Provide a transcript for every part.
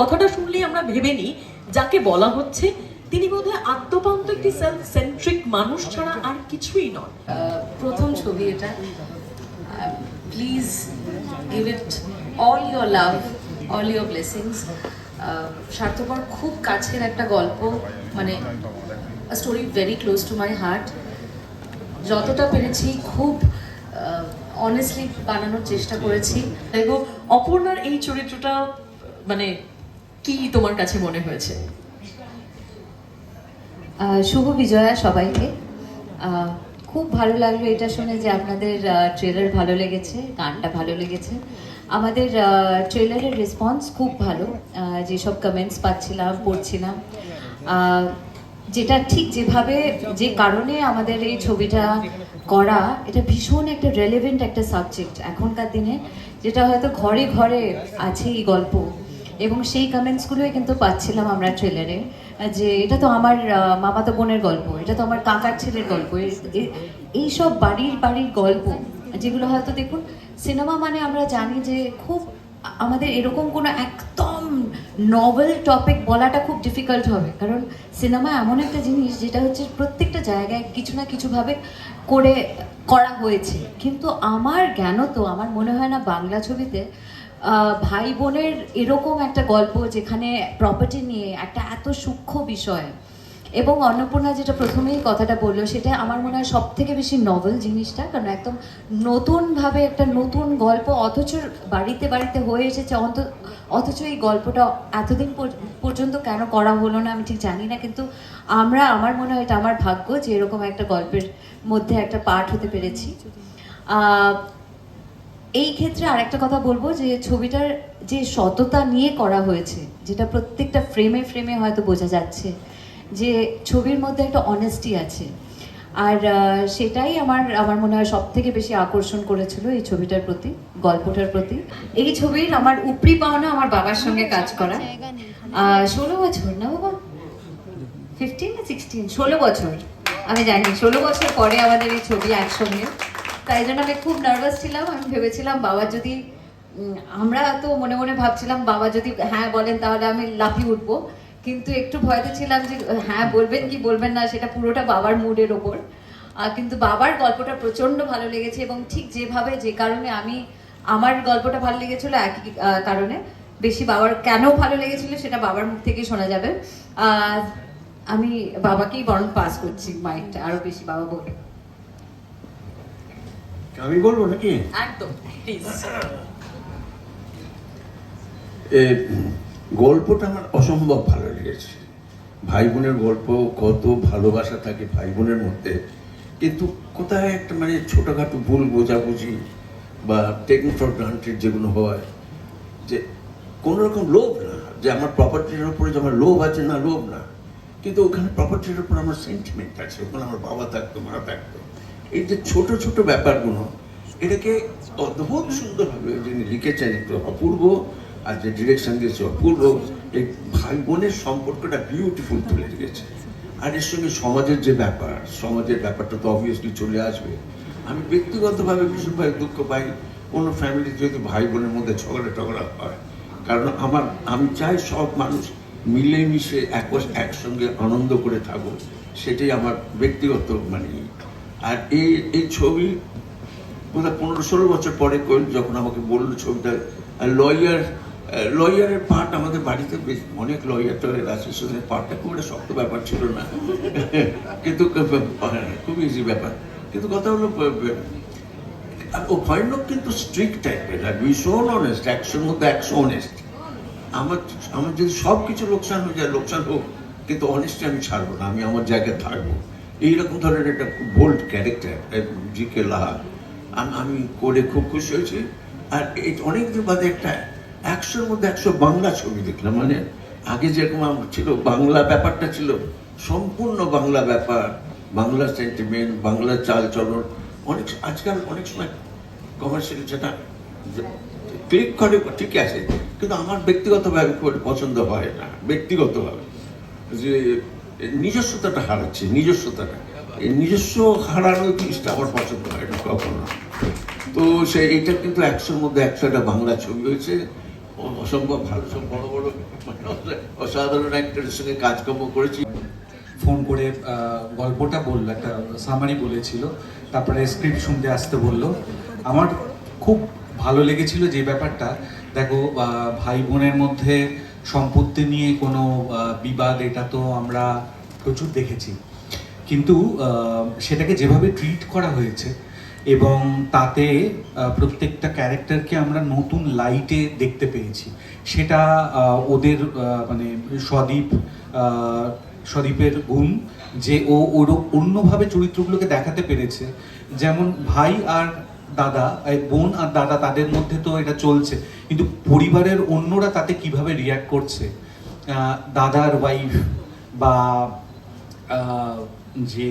কথাটা শুনলেই আমরা ভেবে নিই যাকে বলা হচ্ছে তিনি বোধহয় আত্মপান্ত একটি সেলফ সেন্ট্রিক মানুষ ছাড়া আর কিছুই আহ, প্রথম ছবি এটা। Please give it all your love all your blessings স্বার্থপর খুব কাছের একটা গল্প মানে story very close to my heart যতটা পেরেছি খুব অনেস্টলি বানানোর চেষ্টা করেছি। দেখো অপর্ণার এই চরিত্রটা মানে কি তোমার কাছে মনে হয়েছে? শুভ বিজয়া সবাইকে। খুব ভালো লাগল এটা শুনে যে আপনাদের ট্রেলার ভালো লেগেছে, গানটা ভালো লেগেছে। আমাদের ট্রেলারের রেসপন্স খুব ভালো। যেসব কমেন্টস পাচ্ছিলাম, পড়ছিলাম। যেটা ঠিক যেভাবে, যে কারণে আমাদের এই ছবিটা করা, এটা ভীষণ একটা রেলেভেন্ট একটা সাবজেক্ট এখনকার দিনে, যেটা হয়তো ঘরে ঘরে আছে এই গল্প। এবং সেই কমেন্টসগুলোই কিন্তু পাচ্ছিলাম আমরা ট্রেলারে যে এটা তো আমার মামাতো বোনের গল্প, এটা তো আমার কাকার ছেলের গল্প। এ- এ- এইসব বাড়ির বাড়ির গল্প, যেগুলো হয়তো দেখুন সিনেমা মানে আমরা জানি যে খুব, আমাদের এরকম কোনো একদম নভেল টপিক বলাটা খুব ডিফিকাল্ট হবে। কারণ সিনেমা এমন একটা জিনিস যেটা হচ্ছে প্রত্যেকটা জায়গায় কিছু না কিছুভাবে করে, করা হয়েছে। কিন্তু আমার জ্ঞান তো, আমার মনে হয় না বাংলা ছবিতে ভাই বোনের এরকম একটা গল্প যেখানে প্রপার্টি নিয়ে একটা এত সূক্ষ্ম বিষয় এবং অন্নপূর্ণা যেটা প্রথমেই কথাটা বলল, সেটা আমার মনে হয় সব থেকে বেশি নভেল জিনিসটা। কারণ একদম নতুনভাবে একটা নতুন গল্প, অথচ বাড়িতে বাড়িতে হয়ে এসেছে, অন্ত- অথচ এই গল্পটা এতদিন পর- পর্যন্ত কেন করা হলো না, আমি ঠিক জানি না। কিন্তু আমরা, আমার মনে হয় এটা আমার ভাগ্য যে এরকম একটা গল্পের মধ্যে একটা পার্ট হতে পেরেছি। এই ক্ষেত্রে আরেকটা কথা বলব যে ছবিটার যে সততা নিয়ে করা হয়েছে, যেটা প্রত্যেকটা ফ্রেমে ফ্রেমে হয়তো বোঝা যাচ্ছে, যে ছবির মধ্যে একটা অনেস্টি আছে। আর সেটাই আমার আমার মনে হয় সব থেকে বেশি আকর্ষণ করেছিল এই ছবিটার প্রতি, গল্পটার প্রতি। এই ছবির আমার উপরি পাওনা আমার বাবার সঙ্গে কাজ করা। ষোলো বছর না বাবা? ফিফটিন না সিক্সটিন ষোলো বছর। আমি জানি, ষোলো বছর পরে আমাদের এই ছবি একসঙ্গে। তাই জন্য আমি খুব নার্ভাস ছিলাম। আমি ভেবেছিলাম, বাবা যদি আমরা তো মনে মনে ভাবছিলাম, বাবা যদি হ্যাঁ বলেন তাহলে আমি লাফিয়ে উঠবো। কিন্তু একটু ভয়তে ছিলাম যে হ্যাঁ বলবেন কি বলবেন না, সেটা পুরোটা বাবার মুডের ওপর। কিন্তু বাবার গল্পটা প্রচণ্ড ভালো লেগেছে এবং ঠিক যেভাবে, যে কারণে আমি আমার গল্পটা ভালো লেগেছিল একই কারণে। বেশি বাবার কেন ভালো লেগেছিল সেটা বাবার মুখ থেকেই শোনা যাবে। আমি বাবাকেই বরং পাস করছি মাইকটা আরও বেশি বাবা বলে আমি বলব নাকি? একদম প্লিজ গল্পটা আমার অসম্ভব ভালো লেগেছে। ভাই বোনের গল্প কত ভালোবাসা থাকে ভাই বোনের মধ্যে। কিন্তু কোথায় একটা মানে ছোটোখাটো ভুল বোঝাবুঝি বা টেকনিক ফর গ্রান্টেড যেগুলো হয় যে কোনো রকম লোভ না যে আমার প্রপার্টির উপরে যে আমার লোভ আছে না লোভ না। কিন্তু ওখানে প্রপার্টির উপর আমার সেন্টিমেন্ট আছে ওখানে আমার বাবা থাকতো মা থাকতো। এই যে ছোট ছোট ব্যাপারগুলো, এটাকে অদ্ভুত সুন্দরভাবে যিনি লিখেছেন একটু অপূর্ব, আর যে ডিরেকশন দিয়েছে অপূর্ব, এই ভাই বোনের সম্পর্কটা বিউটিফুল তুলে দিয়েছে আর এর সঙ্গে সমাজের যে ব্যাপার, সমাজের ব্যাপারটা তো অবভিয়াসলি চলে আসবে। আমি ব্যক্তিগতভাবে ভীষণভাবে দুঃখ পাই, কোনো ফ্যামিলি যদি ভাই বোনের মধ্যে ঝগড়া টগড়া হয়। কারণ আমার, আমি চাই সব মানুষ মিলেমিশে এক একসঙ্গে আনন্দ করে থাকুক। সেটাই আমার ব্যক্তিগত মানে আর এই এই ছবি বোধহয় পনেরো ষোলো বছর পরে কোয়েল যখন আমাকে বলল ছবিটা লয়ার লয়ারের পার্ট আমাদের বাড়িতে বেশ, অনেক লয়ার টয়ার আছে সেখানে পার্টটা খুব একটা শক্ত ব্যাপার ছিল না। কিন্তু খুব ইজি ব্যাপার। কিন্তু কথা হলো ও ভয়ানক কিন্তু স্ট্রিক্ট টাইপের আর ভীষণ অনেস্ট একশোর মধ্যে একশো অনেস্ট আমার আমার যদি সব কিছু লোকসান হয়ে যায়, লোকসান হোক, কিন্তু অনেস্টলি আমি ছাড়বো না, আমি আমার জায়গায় থাকব। এইরকম ধরনের একটা bold character G K Laha আম- করে খুব খুশি হয়েছি। আর এই অনেকদিন বাদে একটা একশোর মধ্যে একশো বাংলা ছবি দেখলাম। মানে আগে যেরকম ছিল, বাংলা ব্যাপারটা ছিল, সম্পূর্ণ বাংলা ব্যাপার, বাংলা সেন্টিমেন্ট বাংলা চাল চলন অনেক আজকাল অনেক সময় কমার্শিয়াল যেটা ক্লিক করে ঠিক আছে। কিন্তু আমার ব্যক্তিগতভাবে খুব পছন্দ হয় না, ব্যক্তিগতভাবে। যে নিজস্বতাটা হারাচ্ছে নিজস্বতাটা। এই নিজস্ব হারানো জিনিসটা আমার পছন্দ হয় না কখনো। তো সে এটা কিন্তু একশোর মধ্যে একশো একটা বাংলা ছবি হয়েছে। অসম্ভব ভালো সব বড় বড় মানে অসাধারণ অ্যাক্টরের সঙ্গে কাজকর্ম করেছি। ফোন করে গল্পটা বলল একটা সামারি বলেছিল। তারপরে স্ক্রিপ্ট শুনতে আসতে বলল। আমার খুব ভালো লেগেছিল যে ব্যাপারটা। দেখো ভাই বোনের মধ্যে সম্পত্তি নিয়ে কোনো বিবাদ, এটা তো আমরা প্রচুর দেখেছি। কিন্তু সেটাকে যেভাবে ট্রিট করা হয়েছে এবং তাতে প্রত্যেকটা ক্যারেক্টারকে আমরা নতুন লাইটে দেখতে পেয়েছি, সেটা ওদের মানে সদীপ সদীপের গুণ যে ও ওর অন্যভাবে চরিত্রগুলোকে দেখাতে পেরেছে। যেমন ভাই আর দাদা বোন আর দাদা তাদের মধ্যে তো এটা চলছে। কিন্তু পরিবারের অন্যরা তাতে কীভাবে রিয়াক্ট করছে? দাদার ওয়াইফ বা যে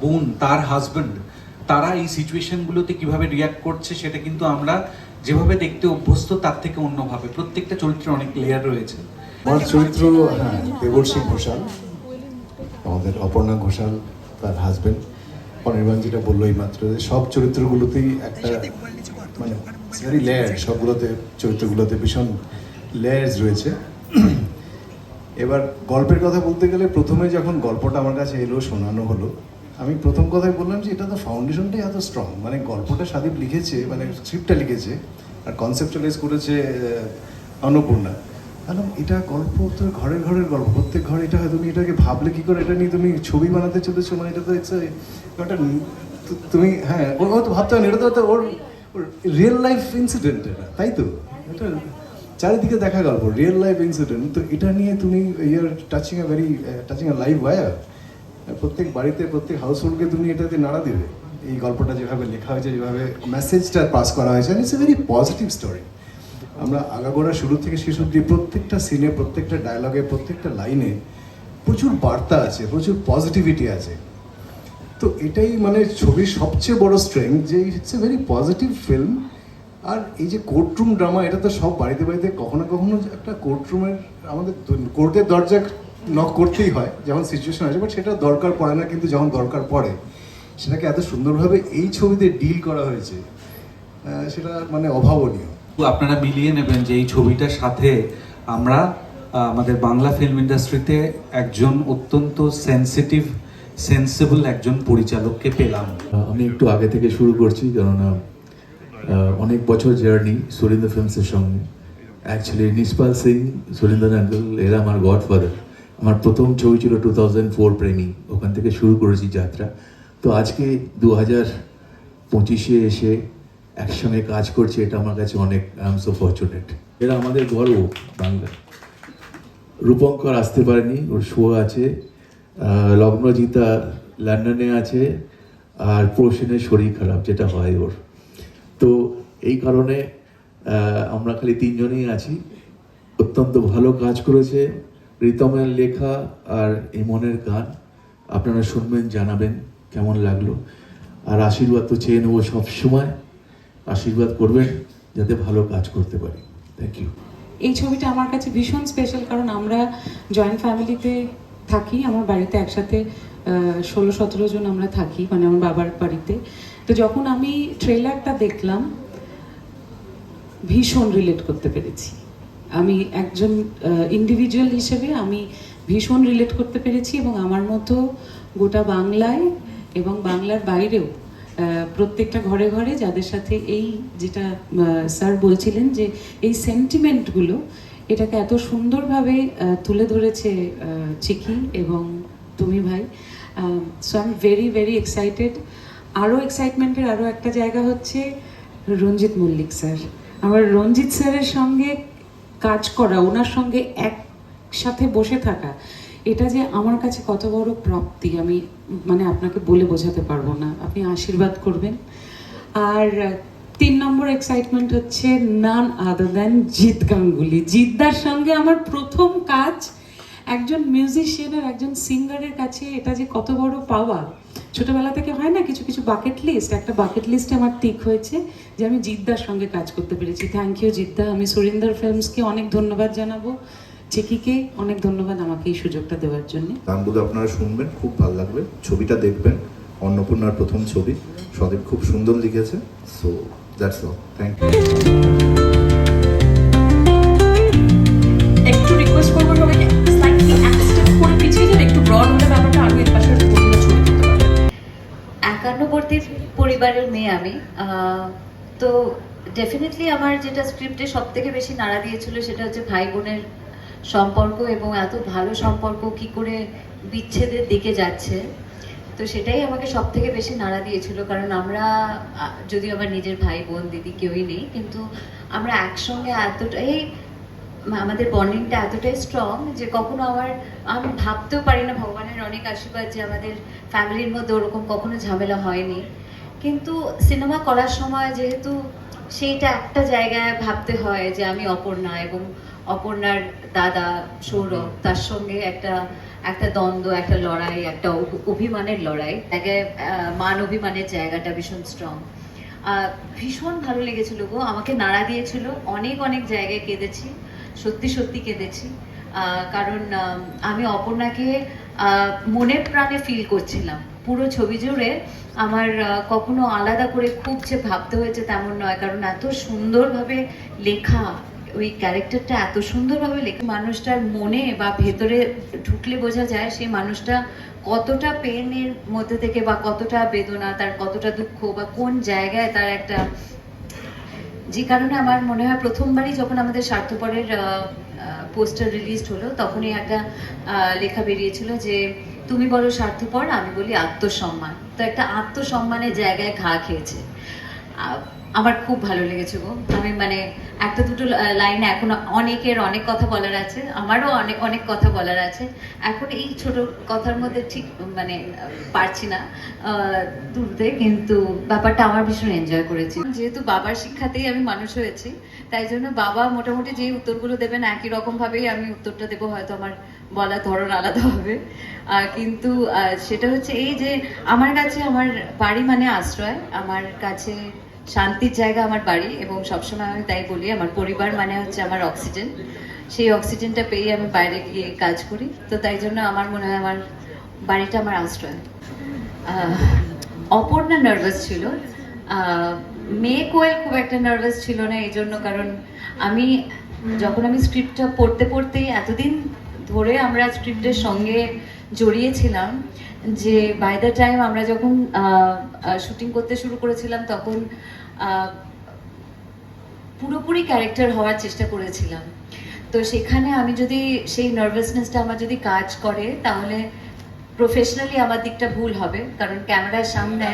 বোন, তার হাজবেন্ড তারা এই সিচুয়েশনগুলোতে কীভাবে রিয়াক্ট করছে সেটা কিন্তু আমরা যেভাবে দেখতে অভ্যস্ত, তার থেকে অন্যভাবে। প্রত্যেকটা চরিত্রে অনেক লেয়ার রয়েছে। আমার চরিত্র হ্যাঁ দেবর্ষী ঘোষাল, আমাদের অপর্ণা ঘোষাল, তার হাজবেন্ড অনির্বাণ যেটা বলল এই মাত্র যে সব চরিত্রগুলোতেই একটা মানে ভেরি লেয়ার সবগুলোতে চরিত্রগুলোতে ভীষণ লেয়ার্স রয়েছে। এবার গল্পের কথা বলতে গেলে প্রথমে যখন গল্পটা আমার কাছে এলো শোনানো হলো আমি প্রথম কথাই বললাম যে এটা তো ফাউন্ডেশনটাই এত স্ট্রং মানে গল্পটা সাদীপ লিখেছে মানে স্ক্রিপ্টটা লিখেছে আর কনসেপ্টালাইজ করেছে অন্নপূর্ণা। কারণ এটা গল্প তো ঘরের ঘরের গল্প। প্রত্যেক ঘরে এটা হয়, তুমি এটাকে ভাবলে কি করে? এটা নিয়ে তুমি ছবি বানাতে চলেছো মানে এটা তো একটা তুমি হ্যাঁ ও ও তো ভাবতে হয় এটা তো ওর রিয়েল লাইফ ইনসিডেন্ট এটা, তাই তো? এটা চারিদিকে দেখা গল্প রিয়েল লাইফ ইনসিডেন্ট তো এটা নিয়ে তুমি ইয়ার touching a very touching a live war প্রত্যেক বাড়িতে, প্রত্যেক হাউস হোল্ডকে তুমি এটাতে নাড়া দেবে। এই গল্পটা যেভাবে লেখা হয়েছে, যেভাবে মেসেজটা পাস করা হয়েছে it's a very positive story আমরা আগাগোড়া শুরু থেকে শেষ অব্দি প্রত্যেকটা সিনে প্রত্যেকটা ডায়লগে প্রত্যেকটা লাইনে প্রচুর বার্তা আছে, প্রচুর পজিটিভিটি আছে। তো এটাই মানে ছবির সবচেয়ে বড় স্ট্রেংথ যে it's a very positive film আর এই যে কোর্টরুম ড্রামা এটা তো সব বাড়িতে বাড়িতে কখনো কখনো একটা কোর্টরুমের আমাদের কোর্টের দরজা নক করতেই হয় যখন সিচুয়েশন আছে বাট সেটা দরকার পড়ে না, কিন্তু যখন দরকার পড়ে, সেটাকে এত সুন্দরভাবে এই ছবিতে ডিল করা হয়েছে সেটা মানে অভাবনীয়। আপনারা মিলিয়ে নেবেন যে এই ছবিটার সাথে আমরা আমাদের বাংলা ফিল্ম ইন্ডাস্ট্রিতে একজন অত্যন্ত সেন্সিটিভ সেন্সিবল একজন পরিচালককে পেলাম। আমি একটু আগে থেকে শুরু করছি, কেননা অনেক বছর জার্নি সুরিন্দর ফিল্মসের সঙ্গে। অ্যাকচুয়ালি নিসপাল সিং, সুরিন্দর আঙ্কেল এরা আমার গডফাদার আমার প্রথম ছবি ছিল টু থাউজেন্ড ফোর প্রেমী, ওখান থেকে শুরু করেছি যাত্রা। তো আজকে দু হাজার পঁচিশে এসে একসঙ্গে কাজ করছি, এটা আমার কাছে অনেক আই এম সো ফর্চুনেট এরা আমাদের গর্ব বাংলা রূপঙ্কর আসতে পারেনি, ওর শো আছে লগ্নজিতা লন্ডনে আছে, আর প্রসেনের শরীর খারাপ, যেটা হয় ওর। তো এই কারণে আমরা খালি তিনজনেই আছি। অত্যন্ত ভালো কাজ করেছে, রিতমের লেখা আর ইমনের গান। আপনারা শুনবেন, জানাবেন, কেমন লাগল। আর আশীর্বাদ তো চেয়ে নেব সবসময়। আশীর্বাদ করবেন যাতে ভালো কাজ করতে পারি। থ্যাংক ইউ এই ছবিটা আমার কাছে ভীষণ স্পেশাল কারণ আমরা জয়েন্ট ফ্যামিলিতে থাকি, আমার বাড়িতে একসাথে ষোলো সতেরো জন আমরা থাকি মানে আমার বাবার বাড়িতে। তো যখন আমি ট্রেলারটা দেখলাম, ভীষণ রিলেট করতে পেরেছি। আমি একজন ইন্ডিভিজুয়াল হিসেবে আমি ভীষণ রিলেট করতে পেরেছি এবং আমার মতো গোটা বাংলায় এবং বাংলার বাইরেও প্রত্যেকটা ঘরে ঘরে যাদের সাথে এই যেটা স্যার বলছিলেন যে এই সেন্টিমেন্টগুলো এটাকে এত সুন্দরভাবে তুলে ধরেছে চিকি এবং তুমি ভাই। So I am very very excited আরও এক্সাইটমেন্টের আরও একটা জায়গা হচ্ছে রঞ্জিত মল্লিক স্যার। আমার রঞ্জিত স্যারের সঙ্গে কাজ করা, ওনার সঙ্গে একসাথে বসে থাকা এটা যে আমার কাছে কত বড় প্রাপ্তি, আমি মানে আপনাকে বলে বোঝাতে পারব না। আপনি আশীর্বাদ করবেন। আর তিন নম্বর এক্সাইটমেন্ট হচ্ছে none other than Jeet Ganguly. জিদ্দার সঙ্গে আমার প্রথম কাজ একজন মিউজিশিয়ানের একজন সিঙ্গারের কাছে এটা যে কত বড় পাওয়া। ছোটবেলা থেকে হয় না কিছু কিছু বাকেট লিস্ট একটা বাকেট লিস্টে আমার ঠিক হয়েছে যে আমি জিদ্দার সঙ্গে কাজ করতে পেরেছি। থ্যাংক ইউ জিদ্দা আমি সুরিন্দর ফিল্মসকে অনেক ধন্যবাদ জানাব। চেকিকে অনেক ধন্যবাদ আমাকে এই সুযোগটা দেওয়ার জন্য। গানগুলো আপনারা শুনবেন খুব ভালো লাগবে। ছবিটা দেখবেন অন্নপূর্ণার প্রথম ছবি। সদীপ খুব সুন্দর লিখেছে। So that's all thank you একটু রিকোয়েস্ট করে একটু ব্যাপারটা একান্নবর্তীর পরিবারের মেয়ে আমি। তো ডেফিনেটলি আমার যেটা স্ক্রিপ্টে সব থেকে বেশি নাড়া দিয়েছিল সেটা হচ্ছে ভাই বোনের সম্পর্ক এবং এত ভালো সম্পর্ক কি করে বিচ্ছেদের দিকে যাচ্ছে। তো সেটাই আমাকে সব থেকে বেশি নাড়া দিয়েছিল, কারণ আমরা যদিও আমার নিজের ভাই বোন, দিদি কেউই নেই, কিন্তু আমরা একসঙ্গে এতটাই আমাদের বন্ডিংটা এতটাই স্ট্রং যে কখনো আমার, আমি ভাবতেও পারি না ভগবানের অনেক আশীর্বাদ যে আমাদের ফ্যামিলির মধ্যে ওরকম কখনো ঝামেলা হয়নি। কিন্তু সিনেমা করার সময় যেহেতু সেইটা একটা জায়গায় ভাবতে হয় যে আমি অপর্ণা এবং অপর্ণার দাদা সৌরভ, তার সঙ্গে একটা একটা দ্বন্দ্ব, একটা লড়াই, একটা অভিমানের লড়াই। তাকে মান অভিমানের জায়গাটা ভীষণ স্ট্রং ভীষণ ভালো লেগেছিল গো। আমাকে নাড়া দিয়েছিল। অনেক অনেক জায়গায় কেঁদেছি। সত্যি সত্যি কেঁদেছি। কারণ আমি অপর্ণাকে মনের প্রাণে ফিল করছিলাম। পুরো ছবি জুড়ে আমার কখনো আলাদা করে খুব যে ভাবতে হয়েছে তেমন নয়। কারণ এত সুন্দরভাবে লেখা ওই ক্যারেক্টারটা এত সুন্দরভাবে লেখা, মানুষটার মনে বা ভেতরে ঢুকলে বোঝা যায় সেই মানুষটা কতটা পেনের মধ্যে থেকে বা কতটা বেদনা, তার কতটা দুঃখ বা কোন জায়গায় তার একটা যে কারণে আমার মনে হয় প্রথমবারই যখন আমাদের স্বার্থপরের পোস্টার রিলিজ হলো, তখনই একটা লেখা বেরিয়েছিল যে, তুমি বলো স্বার্থপর, আমি বলি আত্মসম্মান। তো একটা আত্মসম্মানের জায়গায় ঘা খেয়েছে। আমার খুব ভালো লেগেছে গো। আমি মানে একটা দুটো লাইনে এখন অনেকের অনেক কথা বলার আছে, আমারও অনেক অনেক কথা বলার আছে। এখন এই ছোট কথার মধ্যে ঠিক মানে পারছি না তুলতে, কিন্তু ব্যাপারটা আমার ভীষণ এনজয় করেছি। যেহেতু বাবার শিক্ষাতেই আমি মানুষ হয়েছি, তাই জন্য বাবা মোটামুটি যে উত্তরগুলো দেবেন একই রকমভাবেই আমি উত্তরটা দেবো, হয়তো আমার বলার ধরন আলাদা হবে। কিন্তু সেটা হচ্ছে এই যে আমার কাছে, আমার বাড়ি মানে আশ্রয়, আমার কাছে শান্তির জায়গা আমার বাড়ি এবং সবসময় আমি তাই বলি, আমার পরিবার মানে হচ্ছে আমার অক্সিজেন সেই অক্সিজেনটা পেয়ে আমি বাইরে গিয়ে কাজ করি। তো তাই জন্য আমার মনে হয় আমার বাড়িটা আমার আশ্রয়। অপর্ণা নার্ভাস ছিল। মেয়ে কোয়েল খুব একটা নার্ভাস ছিল না এই জন্য কারণ আমি যখন আমি স্ক্রিপ্টটা পড়তে পড়তেই এতদিন ধরে আমরা স্ক্রিপ্টের সঙ্গে জড়িয়েছিলাম যে বাই দ্য টাইম আমরা যখন শুটিং করতে শুরু করেছিলাম, তখন পুরোপুরি ক্যারেক্টার হওয়ার চেষ্টা করেছিলাম। তো সেখানে আমি যদি সেই নার্ভাসনেসটা আমার যদি কাজ করে, তাহলে প্রফেশনালি আমার দিকটা ভুল হবে। কারণ ক্যামেরার সামনে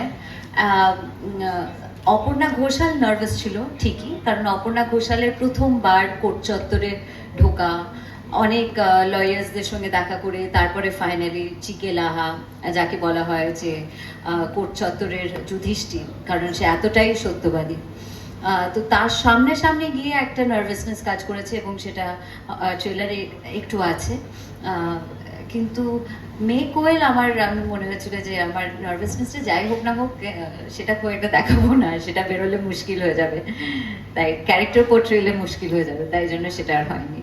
অপর্ণা ঘোষাল নার্ভাস ছিল ঠিকই। কারণ অপর্ণা ঘোষালের প্রথমবার কোর্ট চত্বরে ঢোকা অনেক লয়ার্সদের সঙ্গে দেখা করে, তারপরে ফাইনালি চিকে লাহা, যাকে বলা হয় যে কোর্ট চত্বরের যুধিষ্ঠির, কারণ সে এতটাই সত্যবাদী। তো তার সামনে সামনে গিয়ে একটা নার্ভাসনেস কাজ করেছে এবং সেটা ট্রেলারে একটু আছে। কিন্তু মেয়ে কোয়েল আমার, আমি মনে হয়েছিল যে আমার নার্ভাসনেসটা যাই হোক না হোক সেটা একটা দেখাবো না, সেটা বেরোলে মুশকিল হয়ে যাবে। তাই ক্যারেক্টার পোর্ট্রেলে মুশকিল হয়ে যাবে, তাই জন্য সেটা আর হয়নি।